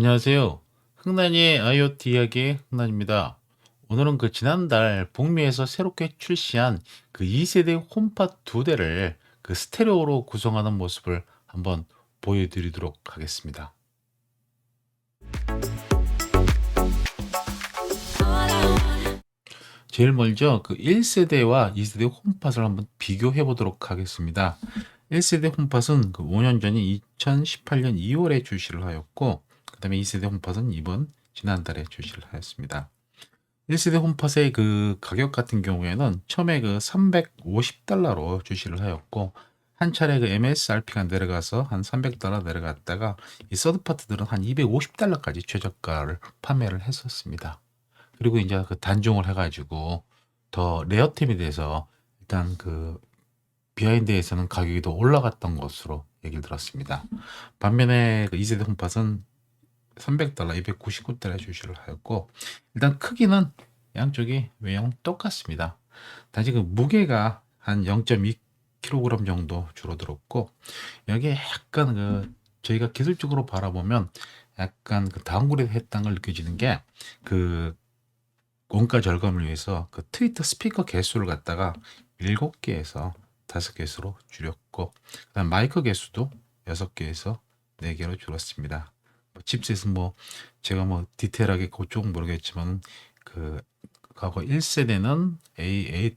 안녕하세요. 흥난이의 IoT 이야기 흥난입니다. 오늘은 그 지난달 북미에서 새롭게 출시한 그 2세대 홈팟 두 대를 그 스테레오로 구성하는 모습을 한번 보여드리도록 하겠습니다. 제일 먼저 그 1세대와 2세대 홈팟을 한번 비교해 보도록 하겠습니다. 1세대 홈팟은 그 5년 전인 2018년 2월에 출시를 하였고, 그 다음에 2세대 홈팟은 이번 지난달에 출시를 하였습니다. 1세대 홈팟의 그 가격 같은 경우에는 처음에 그 350달러로 출시를 하였고, 한 차례 그 MSRP가 내려가서 한 300달러 내려갔다가 이 서드 파트들은 한 250달러까지 최저가를 판매를 했었습니다. 그리고 이제 그 단종을 해가지고 더 레어템이 돼서 일단 그 비하인드에서는 가격이 더 올라갔던 것으로 얘기를 들었습니다. 반면에 그 2세대 홈팟은 300달러, 299달러에 출시를 하였고 일단 크기는 양쪽이 외형 똑같습니다. 단지 그 무게가 한 0.2kg 정도 줄어들었고 여기에 약간 그 저희가 기술적으로 바라보면 약간 그 다운그레이드 했다는 걸 느껴지는 게 그 원가 절감을 위해서 그 트위터 스피커 개수를 갖다가 7개에서 5개수로 줄였고 그다음 마이크 개수도 6개에서 4개로 줄었습니다. 뭐 칩셋은 뭐 제가 뭐 디테일하게 그쪽은 모르겠지만 그 과거 1세대는 A8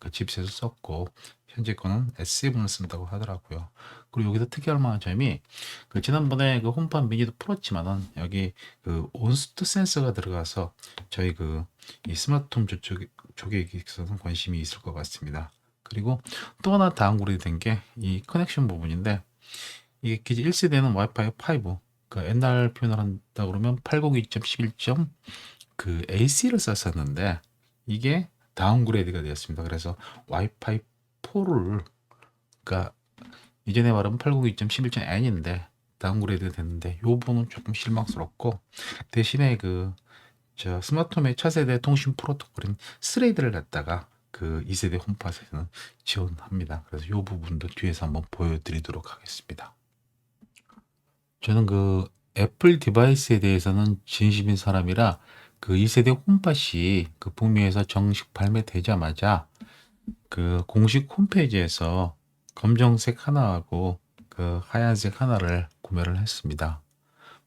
그 칩셋을 썼고 현재 거는 S7을 쓴다고 하더라고요. 그리고 여기서 특이할 만한 점이 그 지난번에 그 홈팟 미니도 풀었지만은 여기 그 온스트 센서가 들어가서 저희 그 이 스마트홈 저쪽 쪽에 있어서는 관심이 있을 것 같습니다. 그리고 또 하나 다운그레이드 된게 이 커넥션 부분인데 이게 기지 1세대는 와이파이 5 그 옛날 표현을 한다 그러면 802.11점 그 AC를 썼었는데 이게 다운그레이드가 되었습니다. 그래서 와이파이 4를 그러니까 이전에 말하면 802.11.n인데 다운그레이드 됐는데 요 부분은 조금 실망스럽고 대신에 그 저 스마트홈의 차세대 통신 프로토콜인 스레이드를 갖다가 그 2세대 홈팟에서는 지원합니다. 그래서 요 부분도 뒤에서 한번 보여드리도록 하겠습니다. 저는 그 애플 디바이스에 대해서는 진심인 사람이라 그 2세대 홈팟이 그 북미에서 정식 발매되자마자 그 공식 홈페이지에서 검정색 하나하고 그 하얀색 하나를 구매를 했습니다.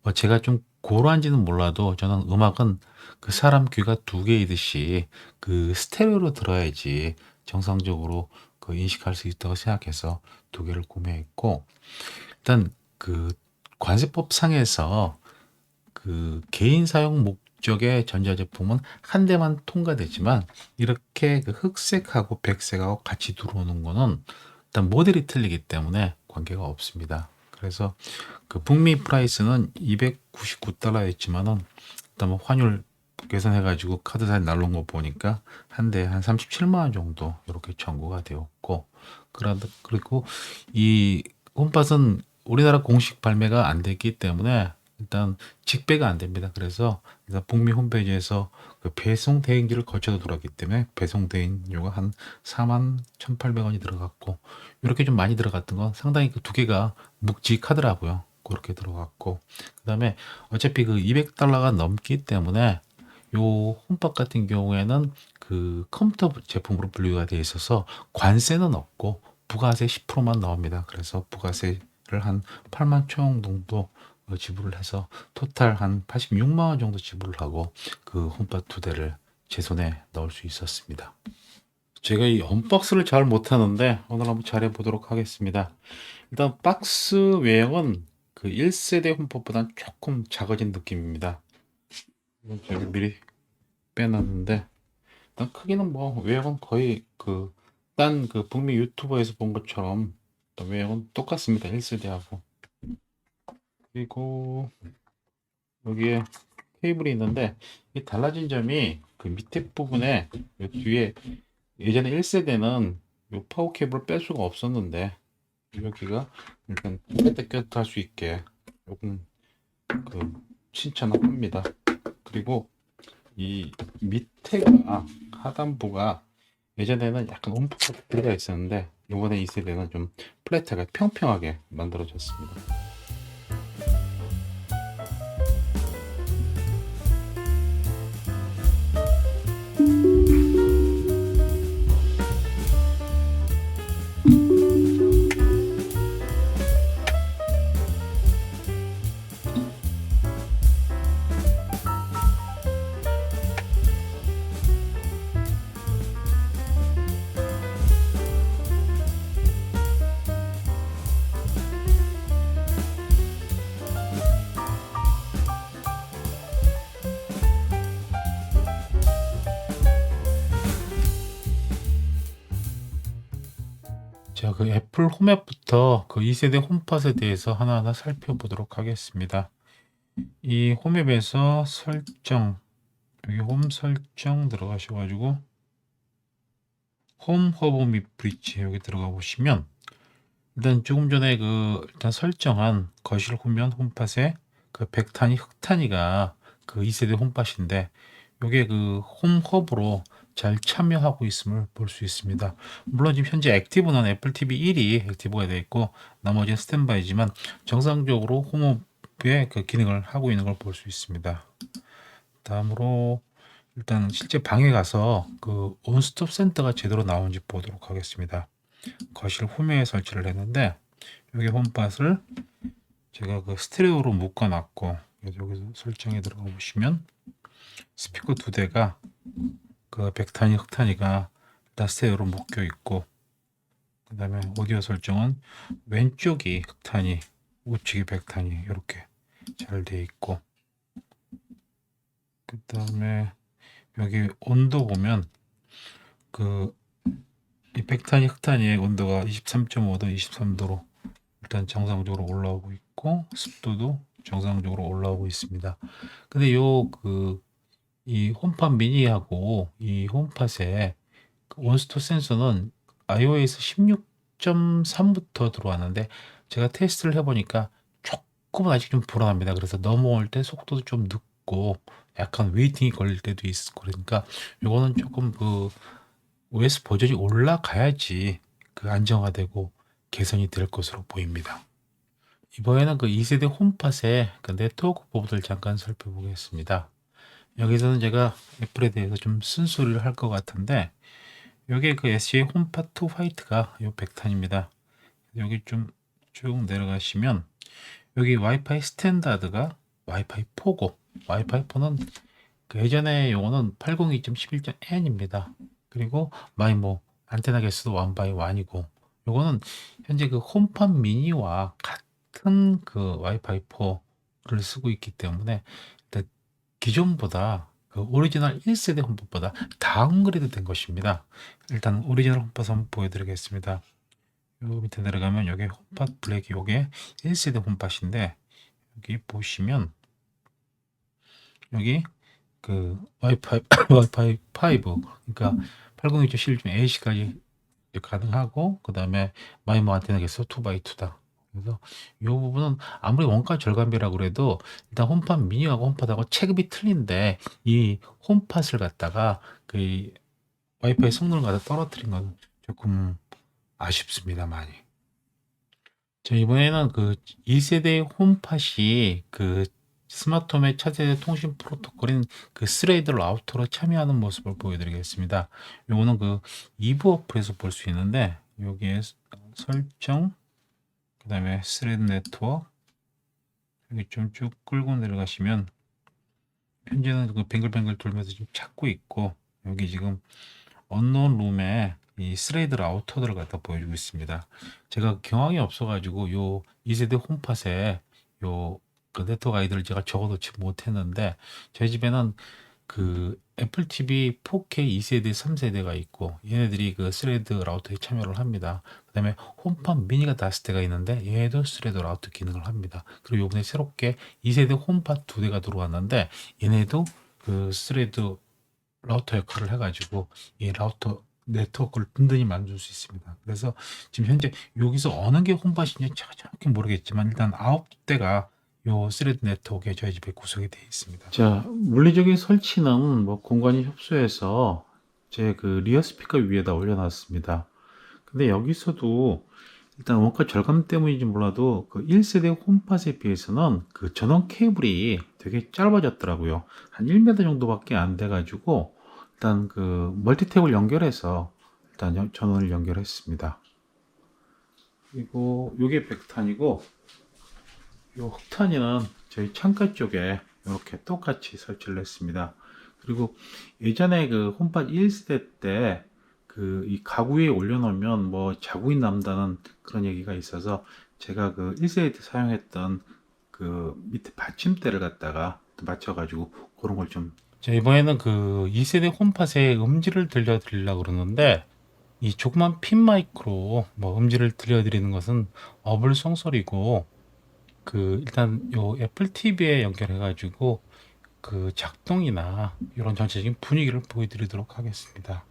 뭐 제가 좀 고루한지는 몰라도 저는 음악은 그 사람 귀가 두 개이듯이 그 스테레오로 들어야지 정상적으로 그 인식할 수 있다고 생각해서 두 개를 구매했고 일단 그 관세법 상에서 그 개인 사용 목적의 전자제품은 한 대만 통과되지만 이렇게 그 흑색하고 백색하고 같이 들어오는 거는 일단 모델이 틀리기 때문에 관계가 없습니다. 그래서 그 북미 프라이스는 299달러였지만은 일단 뭐 환율 계산해가지고 카드사에 날라온 거 보니까 한대한 37만 원 정도 이렇게 청구가 되었고 그러다 그리고 이 홈팟은 우리나라 공식 발매가 안 됐기 때문에 일단 직배가 안 됩니다. 그래서 일단 북미 홈페이지에서 그 배송 대행지를 거쳐서 돌았기 때문에 배송 대행료가 한 4만 1,800원이 들어갔고 이렇게 좀 많이 들어갔던 건 상당히 그 두 개가 묵직하더라고요. 그렇게 들어갔고 그다음에 어차피 그 200달러가 넘기 때문에 요 홈팟 같은 경우에는 그 컴퓨터 제품으로 분류가 되어 있어서 관세는 없고 부가세 10%만 나옵니다. 그래서 부가세를 한 8만 총 정도 어, 지불을 해서 토탈 한 86만 원 정도 지불을 하고 그 홈팟 두 대를 제 손에 넣을 수 있었습니다. 제가 이 언박스를 잘 못하는데 오늘 한번 잘해 보도록 하겠습니다. 일단 박스 외형은 그 1세대 홈팟보다는 조금 작아진 느낌입니다. 제가 미리 빼놨는데 일단 크기는 뭐 외형은 거의 그 딴그 북미 유튜버에서 본 것처럼 외형은 똑같습니다. 1세대하고 그리고 여기에 케이블이 있는데 이 달라진 점이 그 밑에 부분에 요 뒤에 예전에 1세대는 요 파워 케이블을 뺄 수가 없었는데 여기가 일단 뺐다 꼈다 할 수 있게 조금 그 신청을 합니다. 그리고 이 밑에가 하단부가 예전에는 약간 움푹 들어가 있었는데 이번에 2세대는 좀 플랫하게 평평하게 만들어졌습니다. 그 애플 홈앱부터 그 2세대 홈팟에 대해서 하나하나 살펴보도록 하겠습니다. 이 홈앱에서 설정, 여기 홈 설정 들어가셔가지고 홈 허브 및 브릿지 여기 들어가 보시면 일단 조금 전에 그 일단 설정한 거실 후면 홈팟에 그 백탄이 흑탄이가 그 2세대 홈팟인데 요게 그 홈 허브로 잘 참여하고 있음을 볼 수 있습니다. 물론 지금 현재 액티브는 애플 TV 1이 액티브가 되어 있고 나머지는 스탠바이지만 정상적으로 홈업의 그 기능을 하고 있는 걸 볼 수 있습니다. 다음으로 일단 실제 방에 가서 그 온스톱 센터가 제대로 나오는지 보도록 하겠습니다. 거실 후면에 설치를 했는데 여기 홈팟을 제가 그 스테레오로 묶어놨고 여기서 설정에 들어가 보시면 스피커 두 대가 그 백탄이 흑탄이가 스테레오로 묶여 있고 그 다음에 오디오 설정은 왼쪽이 흑탄이 우측이 백탄이 이렇게 잘돼 있고 그 다음에 여기 온도 보면 그 이 백탄이 흑탄이의 온도가 23.5도, 23도로 일단 정상적으로 올라오고 있고 습도도 정상적으로 올라오고 있습니다. 근데 요그 이 홈팟 미니하고 이 홈팟의 그 온스토 센서는 iOS 16.3부터 들어왔는데 제가 테스트를 해보니까 조금은 아직 좀 불안합니다. 그래서 넘어올 때 속도도 좀 늦고 약간 웨이팅이 걸릴 때도 있고 그러니까 요거는 조금 그 OS 버전이 올라가야지 그 안정화되고 개선이 될 것으로 보입니다. 이번에는 그 2세대 홈팟의 그 네트워크 부분을 잠깐 살펴보겠습니다. 여기서는 제가 애플에 대해서 좀 쓴소리를 할 것 같은데 여기 그 홈팟 2 화이트가 요 백탄입니다. 여기 좀 쭉 내려가시면 여기 와이파이 스탠다드가 와이파이 4고 와이파이 4는 그 예전에 요거는 802.11.n입니다. 그리고 마이모 안테나 개수도 1 바이 1이고 요거는 현재 그 홈팟 미니와 같은 그 와이파이 4를 쓰고 있기 때문에 기존보다 그 오리지널 1세대 홈팟보다 다운그레이드 된 것입니다. 일단 오리지널 홈팟 한번 보여드리겠습니다. 요 밑에 내려가면 여기 홈팟 블랙이 요게 1세대 홈팟인데 여기 보시면 여기 그 와이파이 와이파이 5 그러니까 802.11.AC까지 가능하고 그 다음에 마이모 안테나 개수 2x2다. 그래서 이 부분은 아무리 원가 절감비라고 그래도 일단 홈팟 미니하고 홈팟하고 체급이 틀린데 이 홈팟을 갖다가 그 와이파이 성능을 갖다 떨어뜨린 건 조금 아쉽습니다 많이. 자 이번에는 그 2세대 홈팟이 그 스마트홈의 차세대 통신 프로토콜인 그 스레이드 라우터로 참여하는 모습을 보여드리겠습니다. 요거는 그 이브 어플에서 볼 수 있는데 여기에 설정 그 다음에 스레드 네트워크 여기 좀 쭉 끌고 내려가시면 현재는 그 뱅글뱅글 돌면서 지금 찾고 있고 여기 지금 언론 룸에 이 스레이드 라우터들을 갖다 보여주고 있습니다. 제가 경황이 없어가지고 요 2세대 홈팟에 요그 네트워크 아이디를 제가 적어놓지 못했는데 저희 집에는 그 애플 TV 4K 2세대, 3세대가 있고 얘네들이 그 스레드 라우터에 참여를 합니다. 그 다음에 홈팟 미니가 다섯 대가 있는데 얘도 스레드 라우터 기능을 합니다. 그리고 요번에 새롭게 2세대 홈팟 두 대가 들어왔는데 얘네도 그 스레드 라우터 역할을 해가지고 이 라우터 네트워크를 든든히 만들 수 있습니다. 그래서 지금 현재 여기서 어느 게 홈팟인지 정확히 모르겠지만 일단 아홉 대가 요 스레드 네트워크에 저희 집에 구성이 되어 있습니다. 자, 물리적인 설치는 뭐 공간이 협소해서 제 그 리어 스피커 위에다 올려놨습니다. 근데 여기서도 일단 원가 절감 때문인지 몰라도 그 1세대 홈팟에 비해서는 그 전원 케이블이 되게 짧아졌더라고요. 한 1m 정도밖에 안 돼가지고 일단 그 멀티탭을 연결해서 일단 전원을 연결했습니다. 그리고 요게 백탄이고 요 흑탄이는 저희 창가 쪽에 이렇게 똑같이 설치를 했습니다. 그리고 예전에 그 홈팟 1세대 때 그 이 가구 위에 올려놓으면 뭐 자국이 남다는 그런 얘기가 있어서 제가 그 1세대 때 사용했던 그 밑에 받침대를 갖다가 맞춰가지고 그런 걸 좀. 자, 이번에는 그 2세대 홈팟의 음질을 들려드리려고 그러는데 이 조그만 핀 마이크로 뭐 음질을 들려드리는 것은 어불성설이고 그 일단 요 애플 TV에 연결해 가지고 그 작동이나 이런 전체적인 분위기를 보여드리도록 하겠습니다.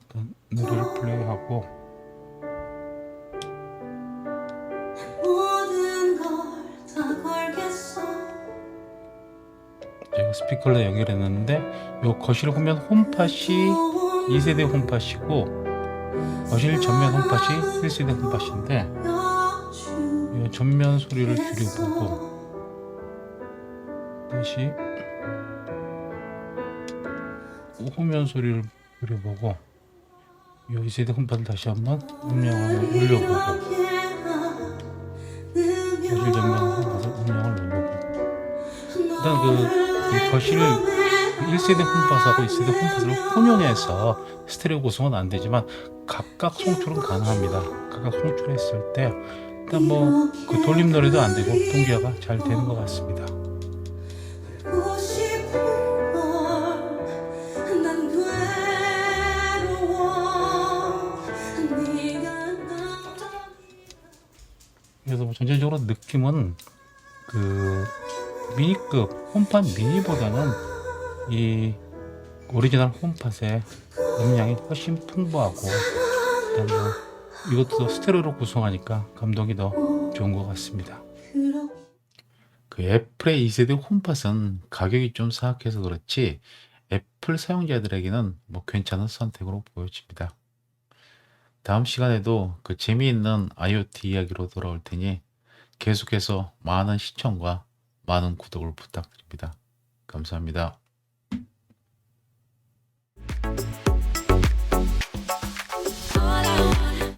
일단 노래를 플레이하고 제가 스피커를 연결했는데 요 거실을 보면 홈팟이 2세대 홈팟이고 거실 전면 홈팟이 1세대 홈팟인데 이 전면 소리를 줄여보고 다시 후면 소리를 줄여보고 이 2세대 홈팟을 다시 한번 음량을 올려보고 거실 전면으로 가서 음량을 올려보고 일단 그이 거실 1세대 홈팟하고 2세대 홈팟을 혼용해서 스테레오 구성은 안 되지만 각각 송출은 가능합니다. 각각 송출했을 때 일단 뭐 그 돌림 노래도 안 되고 동기화가 잘 되는 것 같습니다. 그래서 뭐 전체적으로 느낌은 그 미니급 홈팟 미니보다는 이 오리지널 홈팟의 음량이 훨씬 풍부하고 일단 뭐 이것도 스테레오로 구성하니까 감동이 더 좋은 것 같습니다. 그 애플의 2세대 홈팟은 가격이 좀 사악해서 그렇지 애플 사용자들에게는 뭐 괜찮은 선택으로 보여집니다. 다음 시간에도 그 재미있는 IoT 이야기로 돌아올 테니 계속해서 많은 시청과 많은 구독을 부탁드립니다. 감사합니다.